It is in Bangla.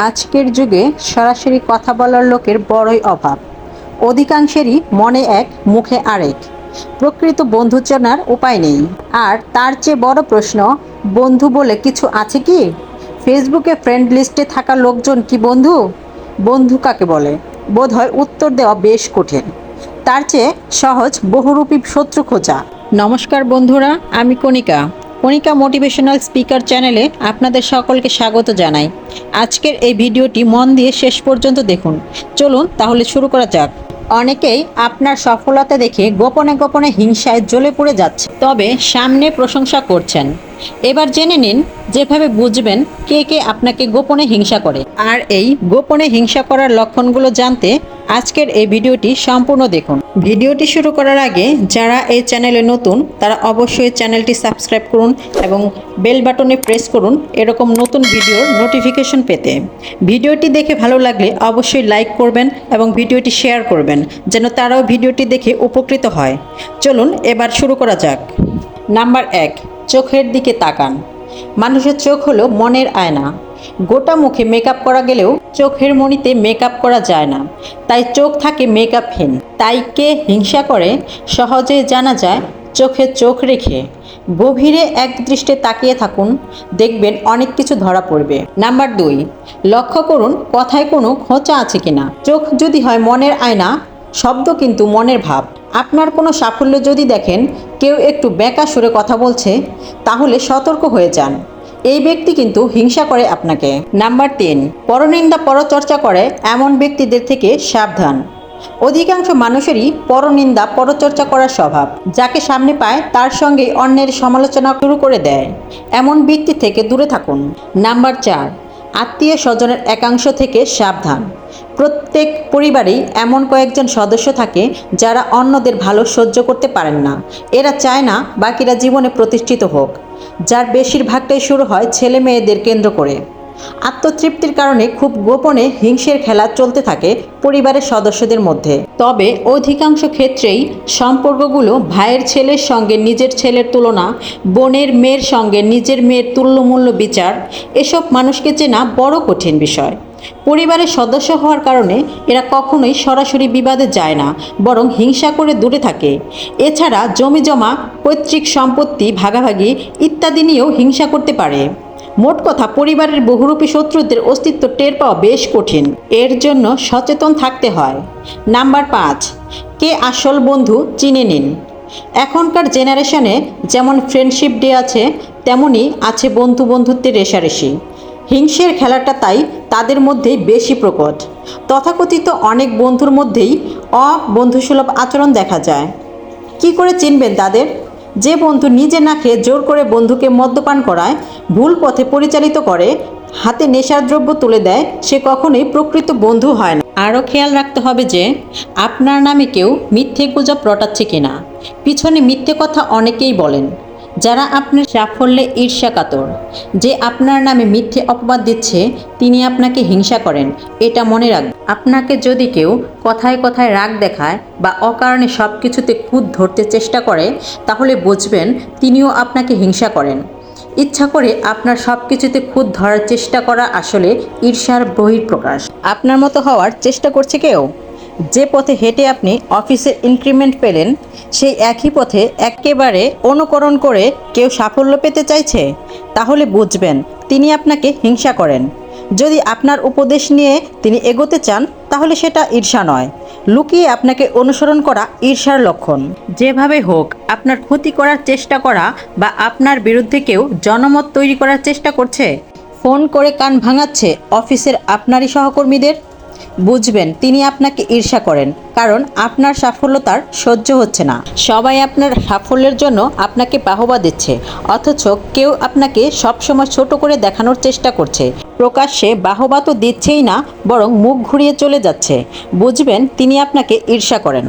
আজকের যুগে সরাসরি কথা বলার লোকের বড়ই অভাব। অধিকাংশেরই মনে এক, মুখে আরেক। প্রকৃত বন্ধু চেনার উপায় নেই। আর তার চেয়ে বড় প্রশ্ন, বন্ধু বলে কিছু আছে কি? ফেসবুকে ফ্রেন্ড লিস্টে থাকা লোকজন কি বন্ধু? বন্ধু কাকে বলে? বোধহয় উত্তর দেওয়া বেশ কঠিন। তার চেয়ে সহজ বহুরূপী শত্রু খোঁজা। নমস্কার বন্ধুরা, আমি কণিকা। কণিকা মোটিভেশনাল স্পিকার চ্যানেলে আপনাদের সকলকে স্বাগত জানাই। আজকের এই ভিডিওটি মন দিয়ে শেষ পর্যন্ত দেখুন। চলুন তাহলে শুরু করা যাক। অনেকেই আপনার সফলতা দেখে গোপনে গোপনে হিংসায় জ্বলে পড়ে যাচ্ছে। তবে সামনে প্রশংসা করছেন। এবার জেনে নিন যেভাবে বুঝবেন কে কে আপনাকে গোপনে হিংসা করে। আর এই গোপনে হিংসা করার লক্ষণগুলো জানতে আজকের এই ভিডিওটি সম্পূর্ণ দেখুন। ভিডিওটি শুরু করার আগে যারা এই চ্যানেলে নতুন, তারা অবশ্যই চ্যানেলটি সাবস্ক্রাইব করুন এবং বেল বাটনে প্রেস করুন এরকম নতুন ভিডিওর নোটিফিকেশন পেতে। ভিডিওটি দেখে ভালো লাগলে অবশ্যই লাইক করবেন এবং ভিডিওটি শেয়ার করবেন, যেন তারাও ভিডিওটি দেখে উপকৃত হয়। চলুন এবার শুরু করা যাক। নাম্বার এক, চোখের দিকে তাকান। মানুষের চোখ হলো মনের আয়না। গোটা মুখে মেকআপ করা গেলেও চোখের মণিতে মেকআপ করা যায় না। তাই চোখ থাকে মেকআপহীন তাই কে হিংসা করে, সহজে জানা যায় চোখে চোখ রেখে। গভীরে এক দৃষ্টে তাকিয়ে থাকুন, দেখবেন অনেক কিছু ধরা পড়বে। নাম্বার দুই, লক্ষ্য করুন কথায় কোনো খোঁচা আছে কিনা। চোখ যদি হয় মনের আয়না, শব্দ কিন্তু মনের ভাব। আপনার কোনো সাফল্য যদি দেখেন, কেউ একটু বেঁকা সুরে কথা বলছে, তাহলে সতর্ক হয়ে যান। এই ব্যক্তি কিন্তু হিংসা করে আপনাকে। নাম্বার তিন, পরনিন্দা পরচর্চা করে এমন ব্যক্তিদের থেকে সাবধান। অধিকাংশ মানুষেরই পরনিন্দা পরচর্চা করার স্বভাব, যাকে সামনে পায় তার সঙ্গে অন্যের সমালোচনা শুরু করে দেয়। এমন ব্যক্তি থেকে দূরে থাকুন। নাম্বার চার, আত্মীয় স্বজনের একাংশ থেকে সাবধান। প্রত্যেক পরিবারেই এমন কয়েকজন সদস্য থাকে যারা অন্যদের ভালো সহ্য করতে পারেন না। এরা চায় না বাকিরা জীবনে প্রতিষ্ঠিত হোক। যার বেশিরভাগটাই শুরু হয় ছেলে মেয়েদের কেন্দ্র করে। আত্মতৃপ্তির কারণে খুব গোপনে হিংসের খেলা চলতে থাকে পরিবারের সদস্যদের মধ্যে। তবে অধিকাংশ ক্ষেত্রেই সম্পর্কগুলো ভাইয়ের ছেলের সঙ্গে নিজের ছেলের তুলনা, বোনের মেয়ের সঙ্গে নিজের মেয়ের তুল্যমূল্য বিচার, এসব মানুষকে চেনা বড় কঠিন বিষয়। পরিবারের সদস্য হওয়ার কারণে এরা কখনোই সরাসরি বিবাদে যায় না, বরং হিংসা করে দূরে থাকে। এছাড়া জমি জমা, পৈতৃক সম্পত্তি ভাগাভাগি ইত্যাদি নিয়েও হিংসা করতে পারে। মোট কথা, পরিবারের বহুরূপী শত্রুদের অস্তিত্ব টের পাওয়া বেশ কঠিন। এর জন্য সচেতন থাকতে হয়। নাম্বার পাঁচ, কে আসল বন্ধু চিনে নিন। এখনকার জেনারেশনে যেমন ফ্রেন্ডশিপ ডে আছে, তেমনই আছে বন্ধু বন্ধুত্বের রেশারেশি। হিংসের খেলাটা তাই তাদের মধ্যেই বেশি প্রকট। তথাকথিত অনেক বন্ধুর মধ্যেই অবন্ধুসুলভ আচরণ দেখা যায়। কি করে চিনবেন তাদের? যে বন্ধু নিজে না খেয়ে জোর করে বন্ধুকে মদ্যপান করায়, ভুল পথে পরিচালিত করে, হাতে নেশার দ্রব্য তুলে দেয়, সে কখনোই প্রকৃত বন্ধু হয় না। আরও খেয়াল রাখতে হবে যে, আপনার নামে কেউ মিথ্যে গুজব রটাচ্ছে কিনা। পিছনে মিথ্যে কথা অনেকেই বলেন। যারা আপনার সাফল্যে ঈর্ষা কাতর যে আপনার নামে মিথ্যে অপবাদ দিচ্ছে, তিনি আপনাকে হিংসা করেন। এটা মনে রাখবেন আপনাকে যদি কেউ কথায় কথায় রাগ দেখায় বা অকারণে সব কিছুতে খুদ ধরতে চেষ্টা করে, তাহলে বুঝবেন তিনিও আপনাকে হিংসা করেন। ইচ্ছা করে আপনার সব কিছুতে খুদ ধরার চেষ্টা করা আসলে ঈর্ষার বহিঃপ্রকাশ। আপনার মতো হওয়ার চেষ্টা করছে কেউ? যে পথে হেঁটে আপনি অফিসে ইনক্রিমেন্ট পেলেন, সেই একই পথে একেবারে অনুকরণ করে কেউ সাফল্য পেতে চাইছে? তাহলে বুঝবেন, তিনি আপনাকে হিংসা করেন। যদি আপনার উপদেশ নিয়ে তিনি এগোতে চান, তাহলে সেটা ঈর্ষা নয়। লুকিয়ে আপনাকে অনুসরণ করা ঈর্ষার লক্ষণ। যেভাবে হোক, আপনার ক্ষতি করার চেষ্টা করা বা আপনার বিরুদ্ধে কেউ জনমত তৈরি করার চেষ্টা করছে? ফোন করে কান ভাঙাচ্ছে অফিসের আপনারই সহকর্মীদের? বুঝবেন, তিনি আপনাকে ঈর্ষা করেন, কারণ আপনার সাফল্য তার সহ্য হচ্ছে না। সবাই আপনার সাফল্যের জন্য আপনাকে বাহবা দিচ্ছে, অথচ কেউ আপনাকে সবসময় ছোট করে দেখানোর চেষ্টা করছে। প্রকাশ্যে বাহবা তো দিচ্ছেই না, বরং মুখ ঘুরিয়ে চলে যাচ্ছে। বুঝবেন, তিনি আপনাকে ঈর্ষা করেন।